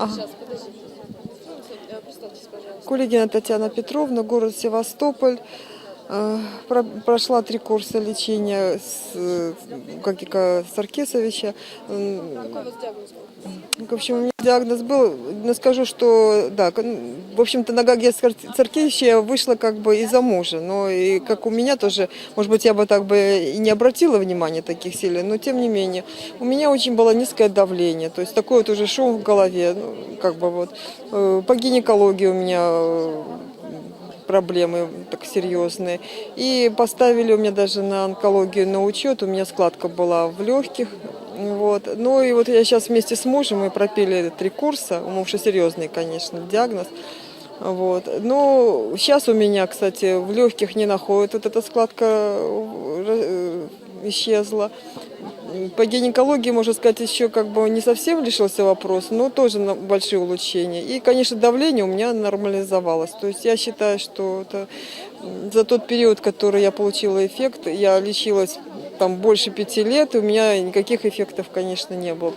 Ага. Сейчас, подождите. Ну, э, Представьтесь, пожалуйста. Кулигина Татьяна Петровна, город Севастополь. Э, про- Прошла три курса лечения с, как и ка- Саркисовича. М, Какой у вас диагноз был? В общем, у меня диагноз был, но скажу, что, да, в общем-то, на Гаге Царкевича я вышла как бы из-за мужа, но и как у меня тоже, может быть, я бы так бы и не обратила внимания таких сильно, но тем не менее, у меня очень было низкое давление, то есть такой вот уже шум в голове, ну, как бы вот, Э, по гинекологии у меня э, проблемы так серьезные. И поставили у меня даже на онкологию на учет, у меня складка была в легких. Вот. Ну и вот я сейчас вместе с мужем мы пропили три курса, у мужа серьезный, конечно, диагноз. Вот. Но сейчас у меня, кстати, в легких не находят, вот эта складка э, исчезла. По гинекологии, можно сказать, еще как бы не совсем решился вопрос, но тоже большие улучшения. И, конечно, давление у меня нормализовалось. То есть я считаю, что это за тот период, который я получила эффект, я лечилась там больше пяти лет, и у меня никаких эффектов, конечно, не было.